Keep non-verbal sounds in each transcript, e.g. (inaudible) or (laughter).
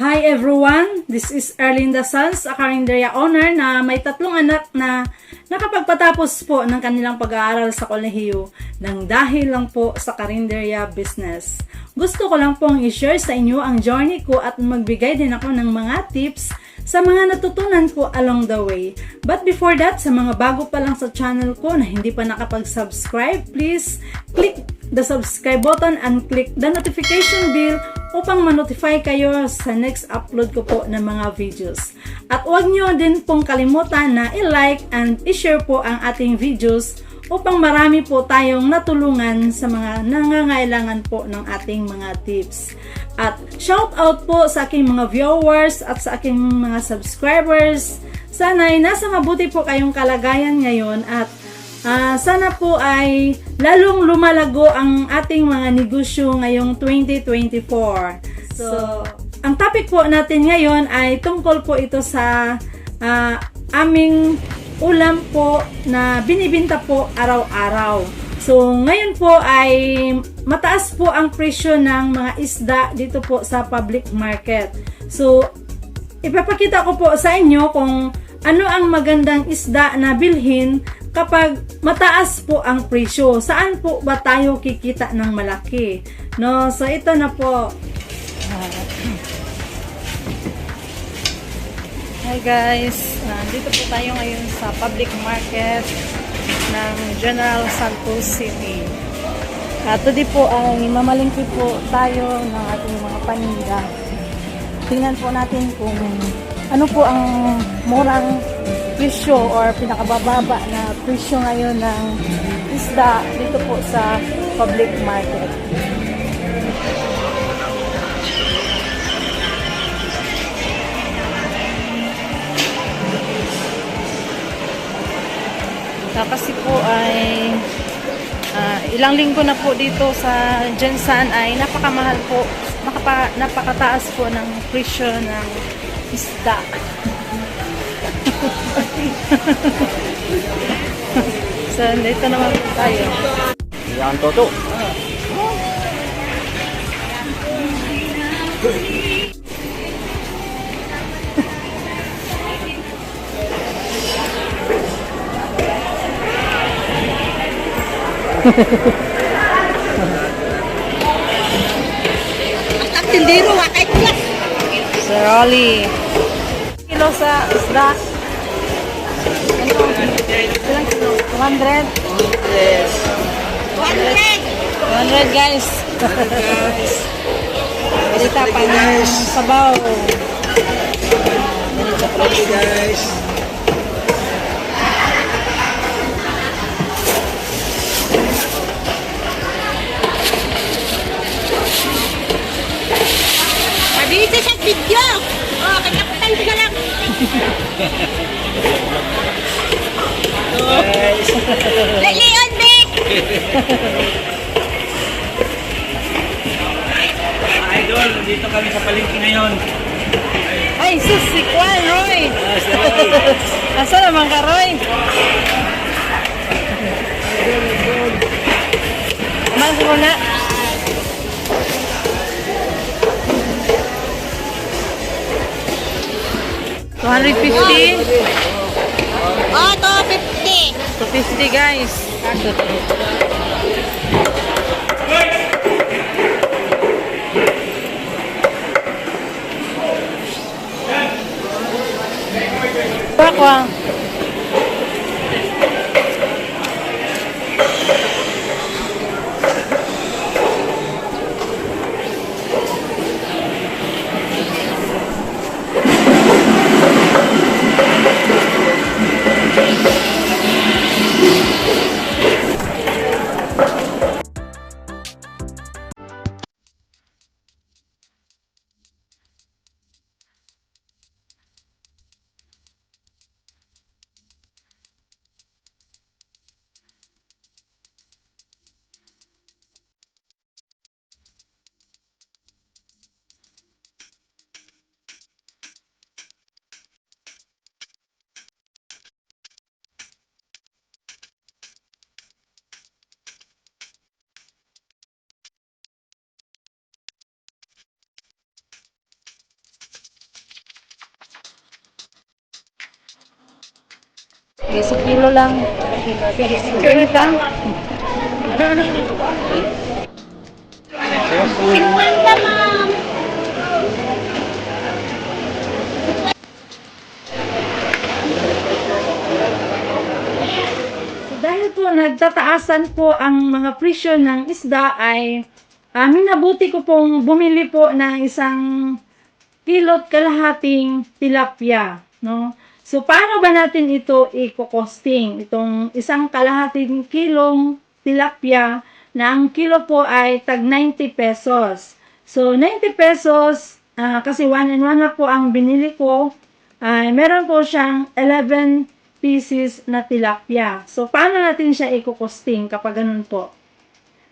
Hi everyone! This is Erlinda Sanz, a Carinderia owner na may tatlong anak na nakapagpatapos po ng kanilang pag-aaral sa kolehiyo nang dahil lang po sa Carinderia business. Gusto ko lang pong i-share sa inyo ang journey ko at magbigay din ako ng mga tips sa mga natutunan ko along the way. But before that, sa mga bago pa lang sa channel ko na hindi pa nakapag-subscribe, please click the subscribe button and click the notification bell upang ma-notify kayo sa next upload ko po ng mga videos. At huwag nyo din pong kalimutan na i-like and i-share po ang ating videos upang marami po tayong natulungan sa mga nangangailangan po ng ating mga tips. At shout out po sa aking mga viewers at sa aking mga subscribers. Sana ay nasa mabuti po kayong kalagayan ngayon at Ah, sana po ay lalong lumalago ang ating mga negosyo ngayong 2024. So, ang topic po natin ngayon ay tungkol po ito sa ah, aming ulam po na binibinta po araw-araw. So, ngayon po ay mataas po ang presyo ng mga isda dito po sa public market. So, ipapakita ko po sa inyo kung ano ang magandang isda na bilhin kapag mataas po ang presyo. Saan po ba tayo kikita ng malaki? No, so ito na po. Hi guys, dito po tayo ngayon sa public market ng General Santos City. At today po ay mamalingki po tayo ng ating mga paninda. Tingnan po natin kung ano po ang murang presyo or pinakabababa na presyo ngayon ng isda dito po sa public market. Kasi po ay ah, ilang linggo na po dito sa Jensan ay napakamahal po, nakapa, napakataas po ng presyo ng isda. (laughs) (laughs) so, dito naman tayo. Yan toto. Ang tindiro, wakay plus. Sir Ollie. Kilo sa isda. Ilang kilo? 200? Yes. 100. 200 guys. Balita pa ng sabaw. Okay guys. Mabilis sa video. Oh, kanyapatan ko na lang. (laughs) Guys. Leon, Vic. Idol, dito kami sa palengke ngayon. Ay, sus, si Kwan, Roy. Ah, Roy. Asa naman ka, Roy? Mas mo na. Two hundred fifty. Oh, to 50. To 50 guys. Bakwa. 20 kilo lang. 20 kilo lang. Pinwanda, ma'am. Dahil po nagtataasan po ang mga presyo ng isda ay uh, minabuti ko pong bumili po ng isang kilot kalahating tilapia. No? So, paano ba natin ito i-costing? Itong isang kalahating kilong tilapia na ang kilo po ay tag 90 pesos. So, 90 pesos, ah, kasi 1 and 1 na po ang binili ko, ay meron po siyang 11 pieces na tilapia. So, paano natin siya i-costing kapag ganun po?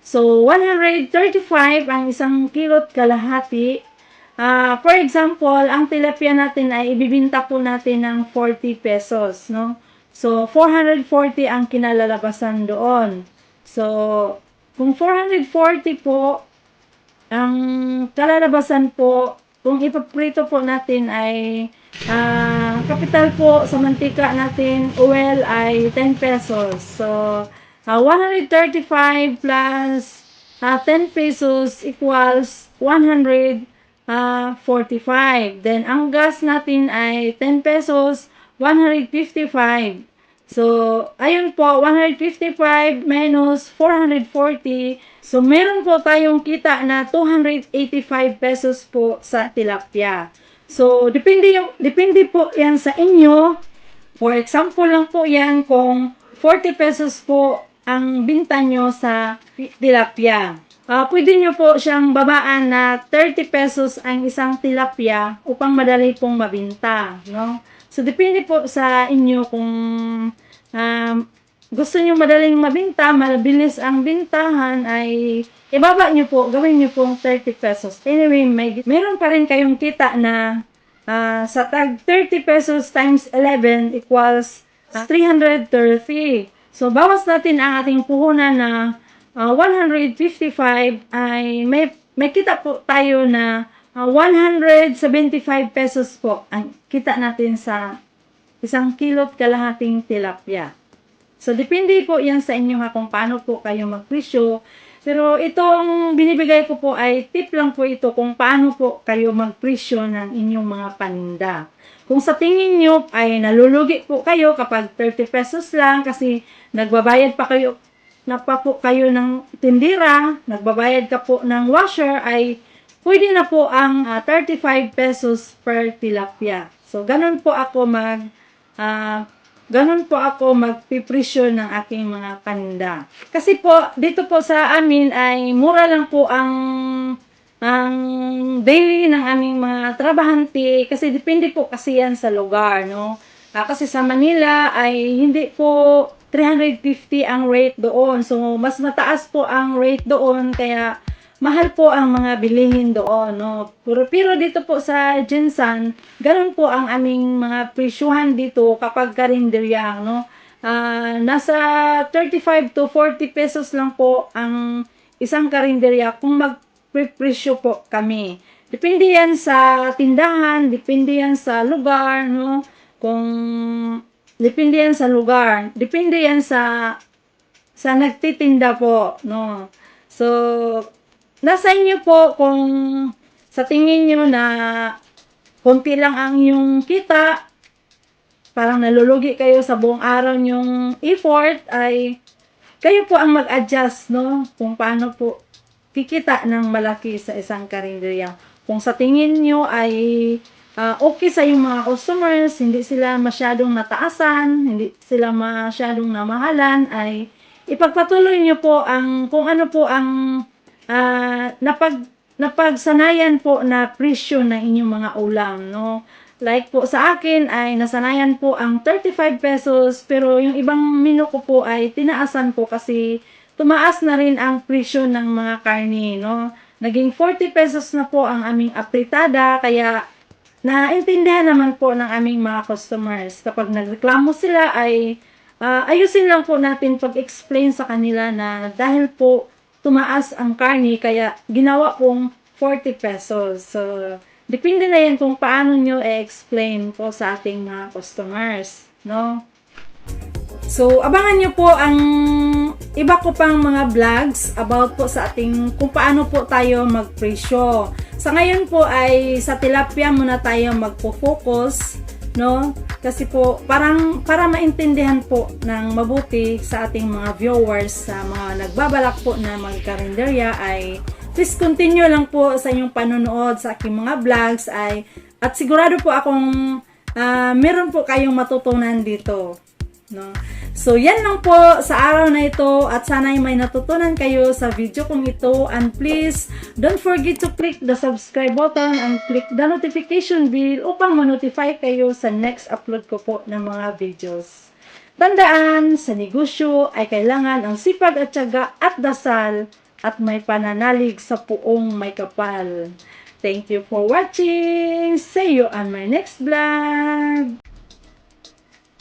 So, 135 ang isang kilot kalahati. Ah, for example, ang tilapia natin ay ibibinta po natin ng 40 pesos, no? So, 440 ang kinalalabasan doon. So, kung 440 po, ang kalalabasan po, kung ipaprito po natin ay ah, kapital po sa mantika natin, oil ay 10 pesos. So, ah, 135 plus ah, 10 pesos equals 145. Then, ang gas natin ay 10 pesos, 155. So, ayun po, 155 minus 440. So, meron po tayong kita na 285 pesos po sa tilapia. So, depende, yung, depende po yan sa inyo. For example lang po yan kung 40 pesos po ang binta nyo sa tilapia. Ah, pwede nyo po siyang babaan na 30 pesos ang isang tilapia upang madali pong mabinta. No? So, depende po sa inyo kung um, gusto nyo madaling mabinta, mabilis ang bintahan, ay ibaba nyo po, gawin nyo pong 30 pesos. Anyway, may, meron pa rin kayong kita na ah, sa tag 30 pesos times 11 equals ah, 330. So, bawas natin ang ating puhunan na ah, 155 ay may, may kita po tayo na ah, 175 pesos po ang kita natin sa isang kilot kalahating tilapia. So, depende po yan sa inyo ha kung paano po kayo magpresyo. Pero itong binibigay ko po ay tip lang po ito kung paano po kayo magpresyo ng inyong mga paninda. Kung sa tingin nyo ay nalulugi po kayo kapag 30 pesos lang kasi nagbabayad pa kayo na pa po kayo ng tindira, nagbabayad ka po ng washer ay pwede na po ang ah, 35 pesos per tilapia. So, ganun po ako mag ah, ganun po ako magpipresyo ng aking mga paninda. Kasi po, dito po sa amin ay mura lang po ang ang daily ng aming mga trabahante kasi depende po kasi yan sa lugar, no? Ah, kasi sa Manila ay hindi po 350 ang rate doon. So, mas mataas po ang rate doon kaya mahal po ang mga bilihin doon, no? Pero, pero dito po sa Jinsan, ganun po ang aming mga presyuhan dito kapag karinderya, no? Ah, nasa 35 to 40 pesos lang po ang isang karinderya kung magpresyo po kami. Depende yan sa tindahan, depende yan sa lugar, no? Kung depende yan sa lugar, depende yan sa sa nagtitinda po, no? So, nasa inyo po kung sa tingin nyo na konti lang ang yung kita, parang nalulugi kayo sa buong araw yung effort, ay kayo po ang mag-adjust, no? Kung paano po kikita ng malaki sa isang karinderya. Kung sa tingin nyo ay ah, okay sa yung mga customers, hindi sila masyadong nataasan, hindi sila masyadong namahalan, ay ipagpatuloy nyo po ang kung ano po ang ah, napag napagsanayan po na presyo ng inyong mga ulam, no? Like po sa akin ay nasanayan po ang 35 pesos pero yung ibang menu ko po ay tinaasan po kasi tumaas na rin ang presyo ng mga karni, no? Naging 40 pesos na po ang aming apritada kaya naintindihan naman po ng aming mga customers. Kapag nagreklamo sila ay ah, ayusin lang po natin pag-explain sa kanila na dahil po tumaas ang karni kaya ginawa pong 40 pesos. So, depende na yan kung paano nyo i-explain po sa ating mga customers, no? So, abangan nyo po ang iba ko pang mga vlogs about po sa ating kung paano po tayo magpresyo. Sa ngayon po ay sa tilapia muna tayo magpo-focus, no? Kasi po parang para maintindihan po ng mabuti sa ating mga viewers sa mga nagbabalak po na magkarinderya ay please continue lang po sa inyong panonood sa aking mga vlogs ay at sigurado po akong ah, meron po kayong matutunan dito. No? So, yan lang po sa araw na ito at sana ay may natutunan kayo sa video kong ito and please don't forget to click the subscribe button and click the notification bell upang ma-notify kayo sa next upload ko po ng mga videos. Tandaan, sa negosyo ay kailangan ang sipag at tiyaga at dasal at may pananalig sa puong may kapal. Thank you for watching. See you on my next vlog.